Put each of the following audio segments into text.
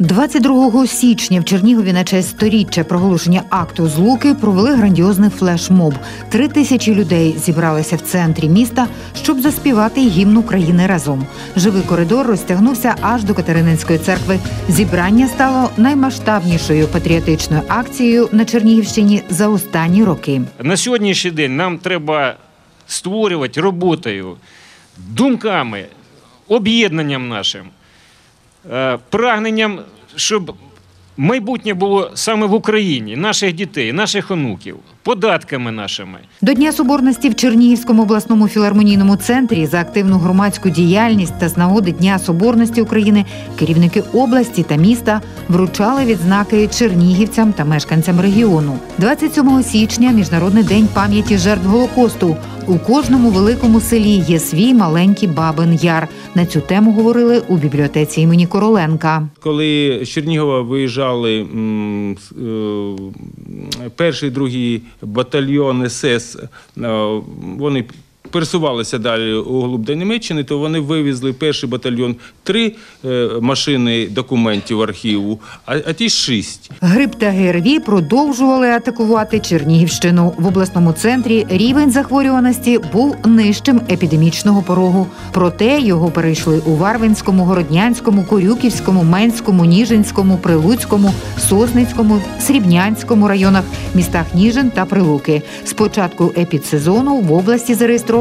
22 січня в Чернігові на честь сторіччя проголошення акту злуки провели грандіозний флешмоб. Три тисячі людей зібралися в центрі міста, щоб заспівати гімн України разом. Живий коридор розтягнувся аж до Катерининської церкви. Зібрання стало наймасштабнішою патріотичною акцією на Чернігівщині за останні роки. На сьогоднішній день нам треба створювати роботою, думками, об'єднанням нашим, прагненням, щоб майбутнє було саме в Україні, наших дітей, наших онуків, податками нашими. До Дня Соборності в Чернігівському обласному філармонійному центрі за активну громадську діяльність та з нагоди Дня Соборності України керівники області та міста вручали відзнаки чернігівцям та мешканцям регіону. 27 січня міжнародний день пам'яті жертв голокосту. У кожному великому селі є свій маленький бабин яр. На цю тему говорили у бібліотеці імені Короленка. Коли з Чернігова виїжджали е, перший, другий батальйон СС, е, вони пересувалися далі у глуб до Німеччини, то вони вивезли перший батальйон три е, машини документів архіву, а, ті шість. Грип та ГРВІ продовжували атакувати Чернігівщину. В обласному центрі рівень захворюваності був нижчим епідемічного порогу. Проте його перейшли у Варвинському, Городнянському, Корюківському, Менському, Ніжинському, Прилуцькому, Сосницькому, Срібнянському районах, містах Ніжин та Прилуки. З початку епідсезону в області зареєстровано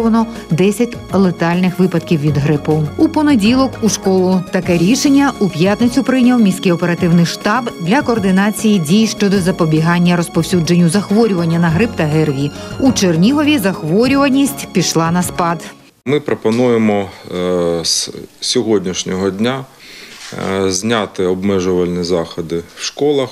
10 летальних випадків від грипу. У понеділок у школу таке рішення у п'ятницю прийняв міський оперативний штаб для координації дій щодо запобігання розповсюдженню захворювання на грип та ГРВІ. У Чернігові захворюваність пішла на спад. Ми пропонуємо е, з сьогоднішнього дня е, зняти обмежувальні заходи в школах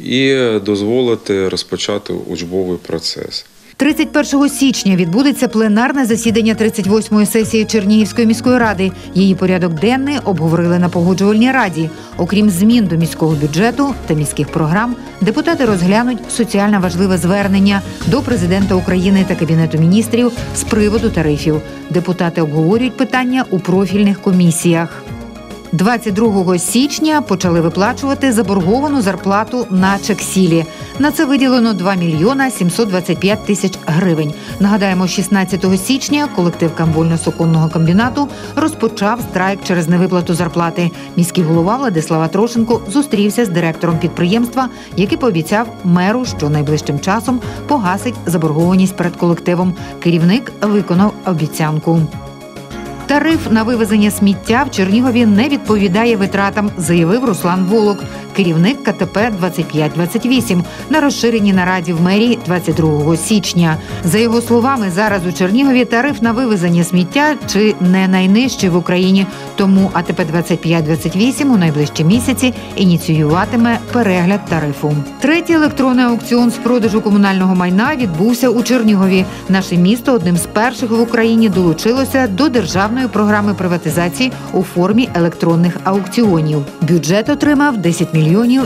і дозволити розпочати учбовий процес. 31 січня відбудеться пленарне засідання 38-ї сесії Чернігівської міської ради. Її порядок денний обговорили на погоджувальній раді. Окрім змін до міського бюджету та міських програм, депутати розглянуть соціально важливе звернення до президента України та кабінету міністрів з приводу тарифів. Депутати обговорюють питання у профільних комісіях. 22 січня почали виплачувати заборговану зарплату на чексілі. На це виділено 2 мільйона 725 тисяч гривень. Нагадаємо, 16 січня колектив камбольно-суконного комбінату розпочав страйк через невиплату зарплати. Міський голова Владислава Трошенко зустрівся з директором підприємства, який пообіцяв меру, що найближчим часом погасить заборгованість перед колективом. Керівник виконав обіцянку. Тариф на вивезення сміття в Чернігові не відповідає витратам, заявив Руслан Волок, керівник КТП 2528 на розширеній нараді в мерії 22 січня. За його словами, зараз у Чернігові тариф на вивезення сміття чи не найнижчий в Україні. Тому АТП 2528 у найближчі місяці ініціюватиме перегляд тарифу. Третій електронний аукціон з продажу комунального майна відбувся у Чернігові. Наше місто одним з перших в Україні долучилося до державної програми приватизації у формі електронних аукціонів. Бюджет отримав 10 мільйонів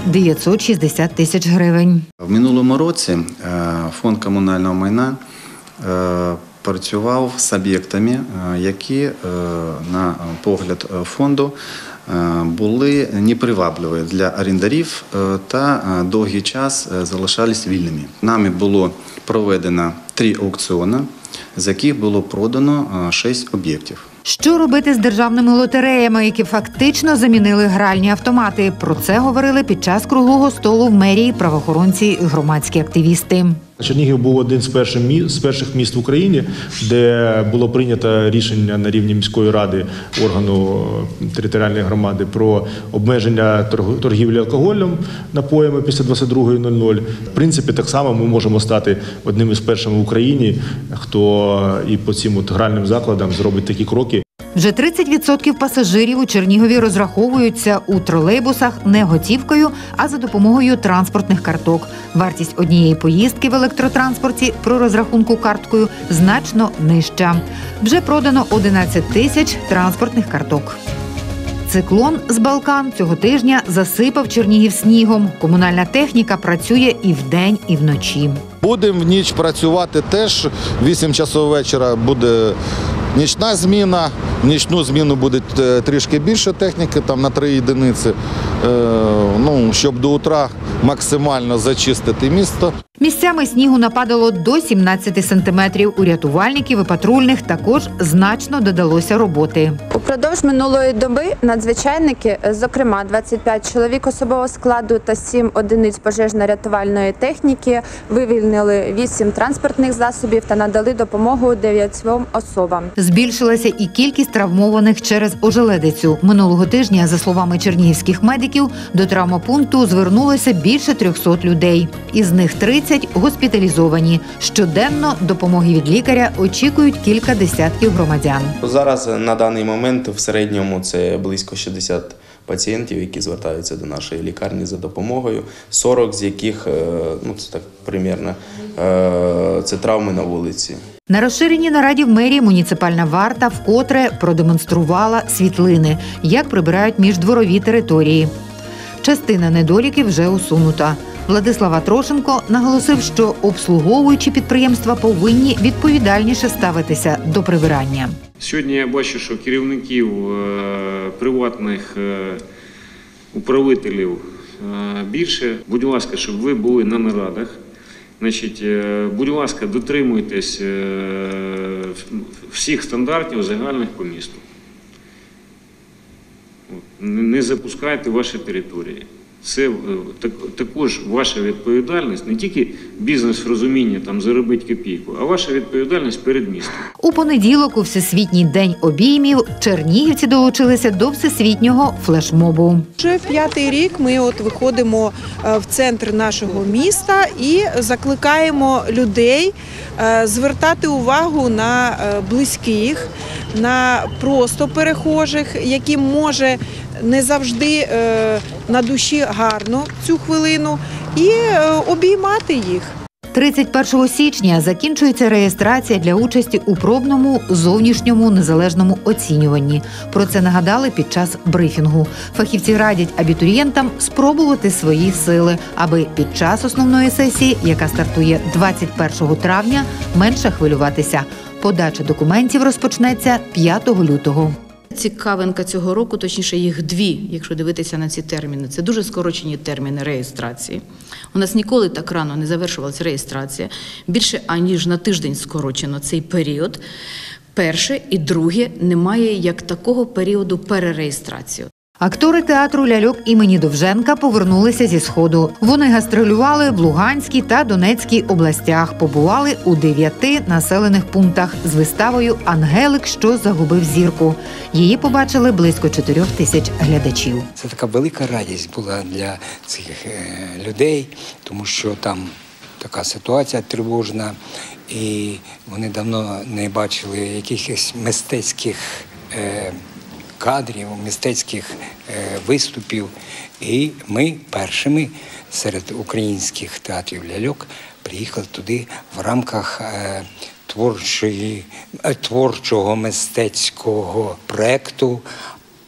960 тисяч гривень. В минулому році е, фонд комунального майна е, працював з об'єктами, е, які, на погляд фонду, були непривабливі для орендарів та довгий час залишались вільними. Нами було проведено три аукціони, з яких було продано шість об'єктів. Що робити з державними лотереями, які фактично замінили гральні автомати? Про це говорили під час круглого столу в мерії правоохоронці і громадські активісти. Чернігів був один з перших міст, з перших міст в Україні, де було прийнято рішення на рівні міської ради органу е, територіальної громади про обмеження торг- торгівлі алкоголем напоями після 22.00. В принципі, так само ми можемо стати одним із перших в Україні, хто і по цим от гральним закладам зробить такі кроки. Вже 30% пасажирів у Чернігові розраховуються у тролейбусах не готівкою, а за допомогою транспортних карток. Вартість однієї поїздки в електротранспорті про розрахунку карткою значно нижча. Вже продано 11 тисяч транспортних карток. Циклон з Балкан цього тижня засипав Чернігів снігом. Комунальна техніка працює і вдень, і вночі. Будемо в ніч працювати теж. 8 часов вечора буде нічна зміна. В нічну зміну буде е, трішки більше техніки, там на три єдиниці, е, ну, щоб до утра максимально зачистити місто. Місцями снігу нападало до 17 сантиметрів. У рятувальників і патрульних також значно додалося роботи. Упродовж минулої доби надзвичайники, зокрема 25 чоловік особового складу та 7 одиниць пожежно-рятувальної техніки, вивільнили 8 транспортних засобів та надали допомогу 9 особам. Збільшилася і кількість травмованих через ожеледицю. Минулого тижня, за словами чернігівських медиків, до травмопункту звернулося більше 300 людей. Із них 30 госпіталізовані. Щоденно допомоги від лікаря очікують кілька десятків громадян. Зараз на даний момент в середньому це близько 60 пацієнтів, які звертаються до нашої лікарні за допомогою. 40 з яких, е, ну це так примірно, е, це травми на вулиці. На розширеній нараді в мерії муніципальна варта вкотре продемонструвала світлини, як прибирають міждворові території. Частина недоліків вже усунута. Владислава Трошенко наголосив, що обслуговуючі підприємства повинні відповідальніше ставитися до прибирання. Сьогодні я бачу, що керівників е, приватних е, управителів е, більше. Будь ласка, щоб ви були на нарадах. Значить, будь ласка, дотримуйтесь всіх стандартів загальних по місту. Не запускайте ваші території. Це е, так, також ваша відповідальність, не тільки бізнес-розуміння там заробити копійку, а ваша відповідальність перед містом. У понеділок, у всесвітній день обіймів, чернігівці долучилися до всесвітнього флешмобу. Вже в п'ятий рік ми от виходимо е, в центр нашого міста і закликаємо людей е, звертати увагу на близьких, на просто перехожих, яким може не завжди е, на душі гарно цю хвилину, і е, обіймати їх. 31 січня закінчується реєстрація для участі у пробному зовнішньому незалежному оцінюванні. Про це нагадали під час брифінгу. Фахівці радять абітурієнтам спробувати свої сили, аби під час основної сесії, яка стартує 21 травня, менше хвилюватися. Подача документів розпочнеться 5 лютого. Цікавинка цього року, точніше, їх дві, якщо дивитися на ці терміни. Це дуже скорочені терміни реєстрації. У нас ніколи так рано не завершувалася реєстрація. Більше аніж на тиждень скорочено цей період. Перше і друге немає як такого періоду перереєстрації. Актори театру ляльок імені Довженка повернулися зі сходу. Вони гастролювали в Луганській та Донецькій областях. Побували у дев'яти населених пунктах з виставою Ангелик, що загубив зірку. Її побачили близько чотирьох тисяч глядачів. Це така велика радість була для цих е, людей, тому що там така ситуація тривожна, і вони давно не бачили якихось мистецьких е, кадрів, мистецьких е, виступів. І ми першими серед українських театрів ляльок приїхали туди в рамках е, творчої, е, творчого мистецького проекту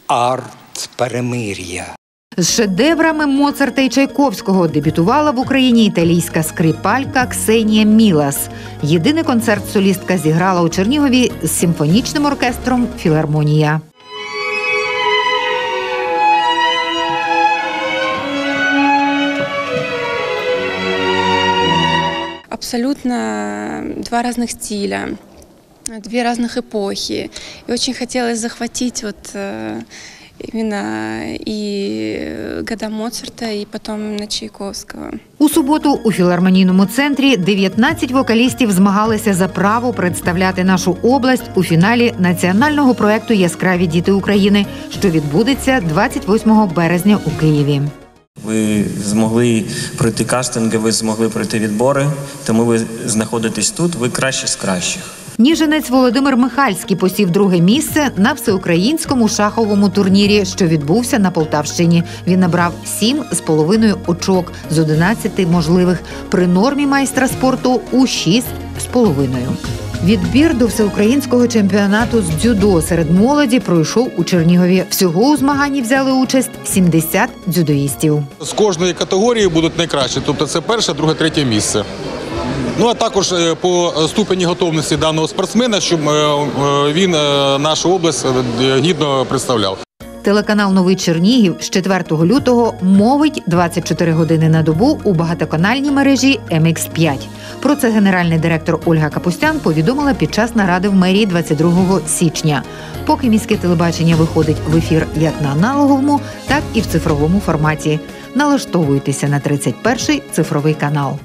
Арт Перемир'я. З шедеврами Моцарта і Чайковського дебютувала в Україні італійська скрипалька Ксенія Мілас. Єдиний концерт солістка зіграла у Чернігові з симфонічним оркестром Філармонія. абсолютно два разных стиля, две разных эпохи. И очень хотелось захватить вот э, именно и года Моцарта, и потом именно Чайковского. У суботу у філармонійному центрі 19 вокалістів змагалися за право представляти нашу область у фіналі національного проекту Яскраві діти України, що відбудеться 28 березня у Києві. Ви змогли пройти кастинги, ви змогли пройти відбори, тому ви знаходитесь тут. Ви кращі з кращих. Ніженець Володимир Михальський посів друге місце на всеукраїнському шаховому турнірі, що відбувся на Полтавщині. Він набрав сім з половиною очок з 11 можливих при нормі майстра спорту у шість з половиною. Відбір до всеукраїнського чемпіонату з дзюдо серед молоді пройшов у Чернігові. Всього у змаганні взяли участь 70 дзюдоїстів. З кожної категорії будуть найкращі, тобто це перше, друге, третє місце. Ну а також е, по ступені готовності даного спортсмена, щоб е, е, він нашу область гідно представляв. Телеканал Новий Чернігів з 4 лютого мовить 24 години на добу у багатоканальній мережі MX5. Про це генеральний директор Ольга Капустян повідомила під час наради в мерії 22 січня. Поки міське телебачення виходить в ефір як на аналоговому, так і в цифровому форматі. Налаштовуйтеся на 31-й цифровий канал.